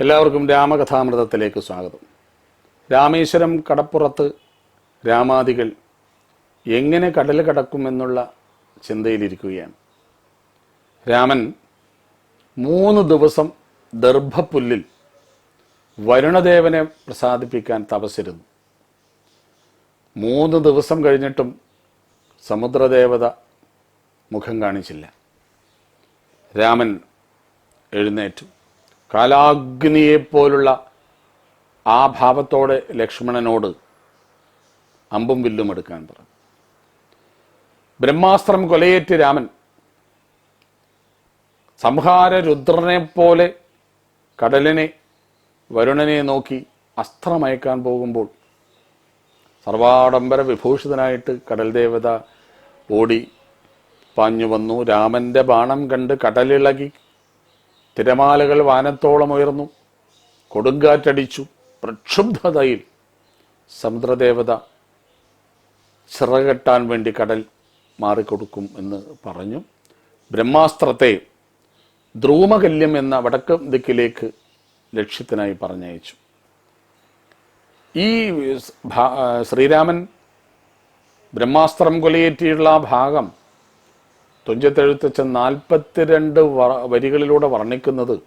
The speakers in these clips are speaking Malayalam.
എല്ലാവർക്കും രാമകഥാമൃതത്തിലേക്ക് സ്വാഗതം. രാമേശ്വരം കടപ്പുറത്ത് രാമാദികൾ എങ്ങനെ കടൽ കടക്കുമെന്നുള്ള ചിന്തയിലിരിക്കുകയാണ്. രാമൻ മൂന്ന് ദിവസം ദർഭപ്പുല്ലിൽ വരുണദേവനെ പ്രസാദിപ്പിക്കാൻ തപസ്സിരുന്നു. മൂന്ന് ദിവസം കഴിഞ്ഞിട്ടും സമുദ്രദേവത മുഖം കാണിച്ചില്ല. രാമൻ എഴുന്നേറ്റു. കാലാഗ്നിയെപ്പോലുള്ള ആ ഭാവത്തോടെ ലക്ഷ്മണനോട് അമ്പും വില്ലും എടുക്കാൻ പറഞ്ഞു. ബ്രഹ്മാസ്ത്രം കൊലയേറ്റ് രാമൻ. സംഹാര രുദ്രനെ പോലെ കടലിനെ വരുണനെ നോക്കി അസ്ത്രമയക്കാൻ പോകുമ്പോൾ സർവാഡംബര വിഭൂഷിതനായിട്ട് കടൽ ദേവത ഓടി പാഞ്ഞു വന്നു. രാമന്റെ ബാണം കണ്ട് കടലിളകി തിരമാലകൾ വാനത്തോളം ഉയർന്നു. കൊടുങ്കാറ്റടിച്ചു. പ്രക്ഷുബ്ധതയിൽ സമുദ്രദേവത ചിറകെട്ടാൻ വേണ്ടി കടൽ മാറിക്കൊടുക്കും എന്ന് പറഞ്ഞു. ബ്രഹ്മാസ്ത്രത്തെ ധ്രൂമകല്യം എന്ന വടക്ക് ദിക്കിലേക്ക് ലക്ഷ്യത്തിനായി പറഞ്ഞയച്ചു. ഈ ശ്രീരാമൻ ബ്രഹ്മാസ്ത്രം കൊലയേറ്റിയുള്ള ഭാഗം തുഞ്ചത്തെഴുത്തച്ഛ നാൽപ്പത്തിരണ്ട് വ- വരികളിലൂടെ വർണിക്കുന്നത്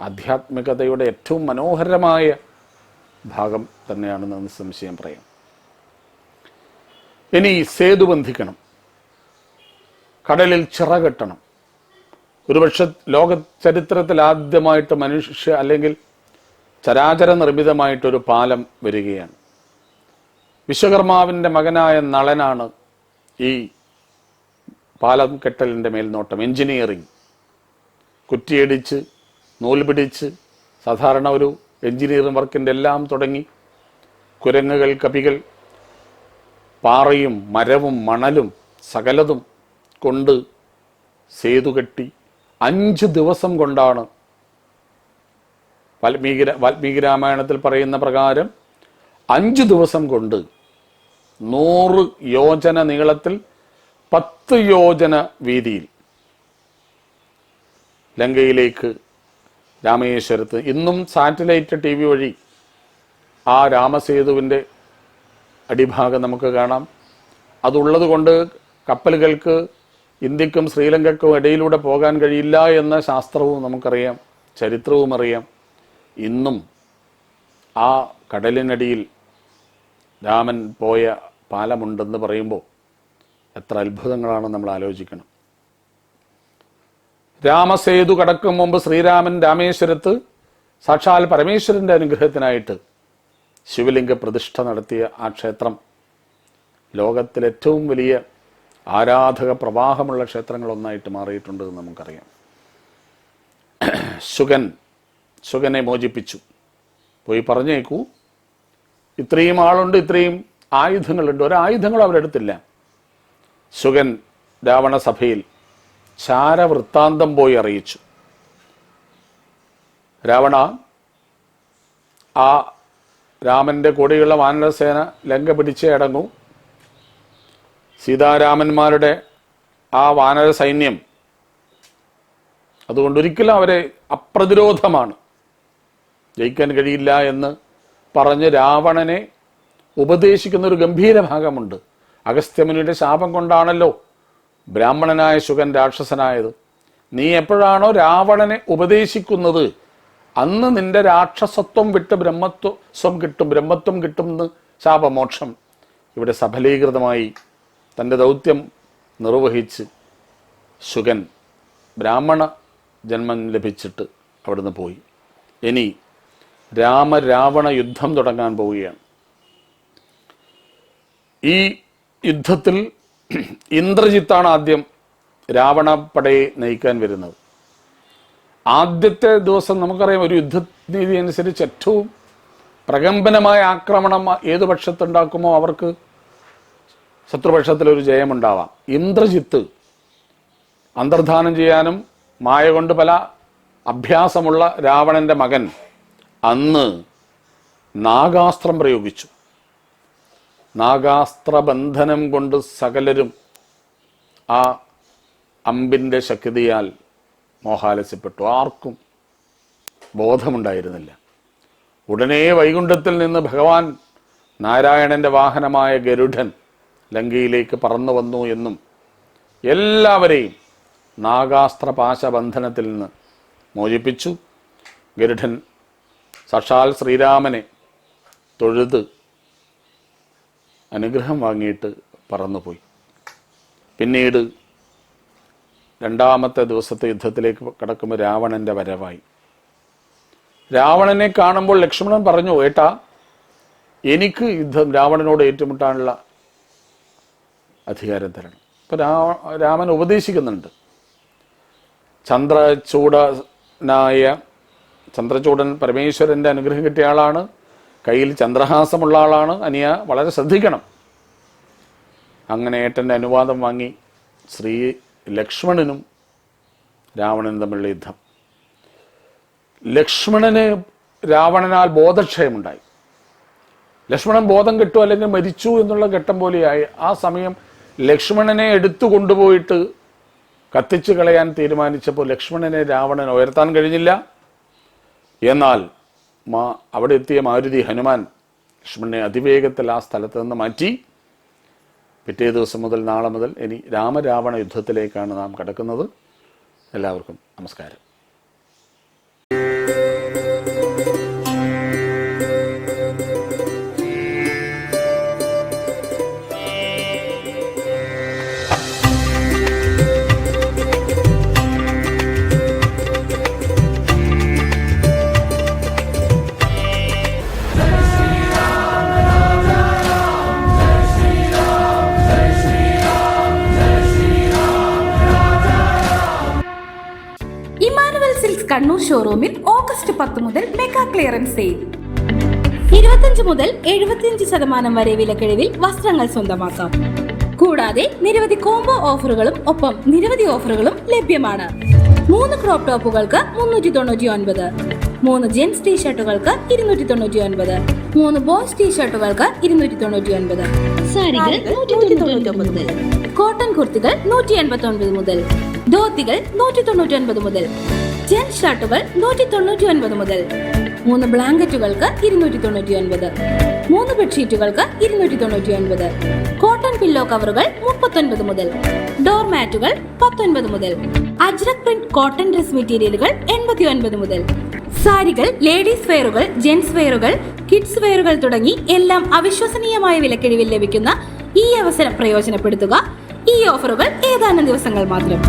ആധ്യാത്മികതയുടെ ഏറ്റവും മനോഹരമായ ഭാഗം തന്നെയാണെന്ന് നിസ്സംശയം പറയാം. ഇനി സേതു ബന്ധിക്കണം. കടലിൽ ചിറകെട്ടണം ഒരുപക്ഷെ ലോക ചരിത്രത്തിൽ ആദ്യമായിട്ട് മനുഷ്യ അല്ലെങ്കിൽ ചരാചര നിർമ്മിതമായിട്ടൊരു പാലം വരികയാണ്. വിശ്വകർമാവിന്റെ മകനായ നളനാണ് ഈ പാലം കെട്ടലിന്റെ മേൽനോട്ടം എൻജിനീയറിങ് കുറ്റിയടിച്ച് നൂൽ പിടിച്ച് സാധാരണ ഒരു എൻജിനീയറിംഗ് വർക്കിന്റെ എല്ലാം തുടങ്ങി കുരങ്ങുകൾ കപികൾ പാറയും മരവും മണലും സകലതും കൊണ്ട് സേതു കെട്ടി അഞ്ച് ദിവസം കൊണ്ടാണ് വാൽമീകി വാൽമീകി രാമായണത്തിൽ പറയുന്ന പ്രകാരം അഞ്ച് ദിവസം കൊണ്ട് നൂറ് യോജന നീളത്തിൽ പത്ത് യോജന വീതിയിൽ ലങ്കയിലേക്ക് രാമേശ്വരത്ത് ഇന്നും സാറ്റലൈറ്റ് ടി വി വഴി ആ രാമസേതുവിന്റെ അടിഭാഗം നമുക്ക് കാണാം. അതുള്ളത് കൊണ്ട് കപ്പലുകൾക്ക് ഇന്ത്യക്കും ശ്രീലങ്കയ്ക്കും ഇടയിലൂടെ പോകാൻ കഴിയില്ല എന്ന ശാസ്ത്രവും നമുക്കറിയാം ചരിത്രവും അറിയാം. ഇന്നും ആ കടലിനടിയിൽ രാമൻ പോയ പാലമുണ്ടെന്ന് പറയുമ്പോൾ എത്ര അത്ഭുതങ്ങളാണ് നമ്മൾ ആലോചിക്കണം. രാമസേതു കടക്കും മുമ്പ് ശ്രീരാമൻ രാമേശ്വരത്ത് സാക്ഷാൽ പരമേശ്വരന്റെ അനുഗ്രഹത്തിനായിട്ട് ശിവലിംഗ പ്രതിഷ്ഠ നടത്തിയ ആ ക്ഷേത്രം. ലോകത്തിലെ ഏറ്റവും വലിയ ആരാധക പ്രവാഹമുള്ള ക്ഷേത്രങ്ങളൊന്നായിട്ട് മാറിയിട്ടുണ്ട് എന്ന് നമുക്കറിയാം. ശുഗൻ ശുഗനെ മോചിപ്പിച്ചു. പോയി പറഞ്ഞേക്കൂ. ഇത്രയും ആളുണ്ട് ഇത്രയും ആയുധങ്ങളുണ്ട്. ഒരായുധങ്ങളും അവരെടുത്തില്ല. ശുഗൻ രാവണസഭയിൽ ചാരവൃത്താന്തം പോയി അറിയിച്ചു. രാവണ ആ രാമന്റെ കൂടെയുള്ള വാനരസേന ലങ്ക പിടിച്ച് അടങ്ങൂ. സീതാരാമന്മാരുടെ ആ വാനര സൈന്യം അതുകൊണ്ട് ഒരിക്കലും അവരെ അപ്രതിരോധമാണ്. ജയിക്കാൻ കഴിയില്ല എന്ന് പറഞ്ഞ് രാവണനെ ഉപദേശിക്കുന്ന ഒരു ഗംഭീര ഭാഗമുണ്ട്. അഗസ്ത്യമുനിയുടെ ശാപം കൊണ്ടാണല്ലോ ബ്രാഹ്മണനായ ശുഗൻ രാക്ഷസനായത്. നീ എപ്പോഴാണോ രാവണനെ ഉപദേശിക്കുന്നത് അന്ന് നിന്റെ രാക്ഷസത്വം വിട്ട് ബ്രഹ്മത്വം കിട്ടും ബ്രഹ്മത്വം കിട്ടും എന്ന് ശാപമോക്ഷം ഇവിടെ സഫലീകൃതമായി തന്റെ ദൗത്യം നിർവഹിച്ച് ശുഗൻ ബ്രാഹ്മണ ജന്മം ലഭിച്ചിട്ട് അവിടുന്ന് പോയി. ഇനി രാമരാവണ യുദ്ധം തുടങ്ങാൻ പോവുകയാണ്. ഈ യുദ്ധത്തിൽ ഇന്ദ്രജിത്താണ് ആദ്യം രാവണപ്പടയെ നയിക്കാൻ വരുന്നത്. ആദ്യത്തെ ദിവസം നമുക്കറിയാം ഒരു യുദ്ധനീതി അനുസരിച്ച് ഏറ്റവും പ്രകമ്പനമായ ആക്രമണം ഏത് പക്ഷത്തുണ്ടാക്കുമോ അവർക്ക് ശത്രുപക്ഷത്തിലൊരു ജയമുണ്ടാവാം. ഇന്ദ്രജിത്ത് അന്തർധാനം ചെയ്യാനും മായ കൊണ്ട് പല അഭ്യാസമുള്ള രാവണന്റെ മകൻ അന്ന് നാഗാസ്ത്രം പ്രയോഗിച്ചു. നാഗാസ്ത്രബന്ധനം കൊണ്ട് സകലരും ആ അമ്പിന്റെ ശക്തിയാൽ മോഹാലസ്യപ്പെട്ടു. ആർക്കും ബോധമുണ്ടായിരുന്നില്ല. ഉടനെ വൈകുണ്ഠത്തിൽ നിന്ന് ഭഗവാൻ നാരായണന്റെ വാഹനമായ ഗരുഡൻ ലങ്കയിലേക്ക് പറന്നു വന്നു എന്നും എല്ലാവരെയും നാഗാസ്ത്ര പാശബന്ധനത്തിൽ നിന്ന് മോചിപ്പിച്ചു. ഗരുഡൻ സാക്ഷാൽ ശ്രീരാമനെ തൊഴുത് അനുഗ്രഹം വാങ്ങിയിട്ട് പറന്നുപോയി. പിന്നീട് രണ്ടാമത്തെ ദിവസത്തെ യുദ്ധത്തിലേക്ക് കടക്കുമ്പോൾ രാവണന്റെ വരവായി. രാവണനെ കാണുമ്പോൾ ലക്ഷ്മണൻ പറഞ്ഞു ഏട്ടാ എനിക്ക് യുദ്ധം രാവണനോട് ഏറ്റുമുട്ടാനുള്ള അധികാരം തരണം. ഇപ്പം രാമൻ ഉപദേശിക്കുന്നുണ്ട്. ചന്ദ്രചൂടനായ ചന്ദ്രചൂടൻ പരമേശ്വരന്റെ അനുഗ്രഹം കിട്ടിയ ആളാണ്. കയ്യിൽ ചന്ദ്രഹാസമുള്ള ആളാണ് അനിയ വളരെ ശ്രദ്ധിക്കണം. അങ്ങനെ ഏട്ടന്റെ അനുവാദം വാങ്ങി ശ്രീ ലക്ഷ്മണനും രാവണനും തമ്മിലുള്ള യുദ്ധം. ലക്ഷ്മണന് രാവണനാൽ ബോധക്ഷയമുണ്ടായി. ലക്ഷ്മണൻ ബോധം കിട്ടു അല്ലെങ്കിൽ മരിച്ചു എന്നുള്ള ഘട്ടം പോലെയായി. ആ സമയം ലക്ഷ്മണനെ എടുത്തു കൊണ്ടുപോയിട്ട് കത്തിച്ചു കളയാൻ തീരുമാനിച്ചപ്പോൾ ലക്ഷ്മണനെ രാവണൻ ഉയർത്താൻ കഴിഞ്ഞില്ല. എന്നാൽ മാ അവിടെ എത്തിയ മാരുതി ഹനുമാൻ ലക്ഷ്മണനെ അതിവേഗത്തിൽ ആ സ്ഥലത്ത് നിന്ന് മാറ്റി. പിറ്റേ ദിവസം മുതൽ നാളെ മുതൽ ഇനി രാമരാവണ യുദ്ധത്തിലേക്കാണ് നാം കടക്കുന്നത്. എല്ലാവർക്കും നമസ്കാരം. കണ്ണൂർ ഷോറൂമിൽ ഓഗസ്റ്റ് പത്ത് മുതൽ മെഗാ ക്ലിയറൻസ് സെയിൽ ഇരുപത്തിയഞ്ച് മുതൽ എഴുപത്തിയഞ്ച് ശതമാനം വരെ വിലക്കിഴിവിൽ വസ്ത്രങ്ങൾ സ്വന്തമാക്കാം. കൂടാതെ നിരവധി കോംബോ ഓഫറുകളും ഒപ്പം നിരവധി ഓഫറുകളും ലഭ്യമാണ്. മൂന്ന് ക്രോപ്പ് ടോപ്പുകൾക്ക് മുന്നൂറ്റി തൊണ്ണൂറ്റി ഒൻപത് മൂന്ന് ജെൻസ് ടീഷർട്ടുകൾക്ക് ഇരുന്നൂറ്റി തൊണ്ണൂറ്റി ഒൻപത് മൂന്ന് ബോയ്സ് ടീഷർട്ടുകൾക്ക് ഇരുന്നൂറ്റി തൊണ്ണൂറ്റി ഒൻപത് സാരികൾ നൂറ്റി തൊണ്ണൂറ്റി ഒമ്പത് മുതൽ. കോട്ടൺ കുർത്തികൾ നൂറ്റി എൺപത്തി ഒൻപത് മുതൽ. ധോത്തികൾ നൂറ്റി തൊണ്ണൂറ്റി ഒൻപത് മുതൽ. ജെൻസ് ഷർട്ടുകൾ നൂറ്റി തൊണ്ണൂറ്റി ഒൻപത് മുതൽ. മൂന്ന് ബ്ലാങ്കറ്റുകൾക്ക് ഇരുന്നൂറ്റി തൊണ്ണൂറ്റി ഒൻപത് മൂന്ന് ബെഡ്ഷീറ്റുകൾക്ക് ഇരുന്നൂറ്റി തൊണ്ണൂറ്റി ഒൻപത് കോട്ടൺ പില്ലോ കവറുകൾ മുപ്പത്തൊൻപത് മുതൽ. ഡോർ മാറ്റുകൾ പത്തൊൻപത് മുതൽ. അജ്രക് പ്രിന്റ് കോട്ടൺ ഡ്രസ് മെറ്റീരിയലുകൾ എൺപത്തി ഒൻപത് മുതൽ. സാരികൾ ലേഡീസ് വെയറുകൾ ജെൻസ് വെയറുകൾ കിഡ്സ് വെയറുകൾ തുടങ്ങി എല്ലാം അവിശ്വസനീയമായ വിലക്കിഴിവിൽ ലഭിക്കുന്ന ഈ അവസരം പ്രയോജനപ്പെടുത്തുക. ഈ ഓഫറുകൾ ഏതാനും ദിവസങ്ങൾ മാത്രം.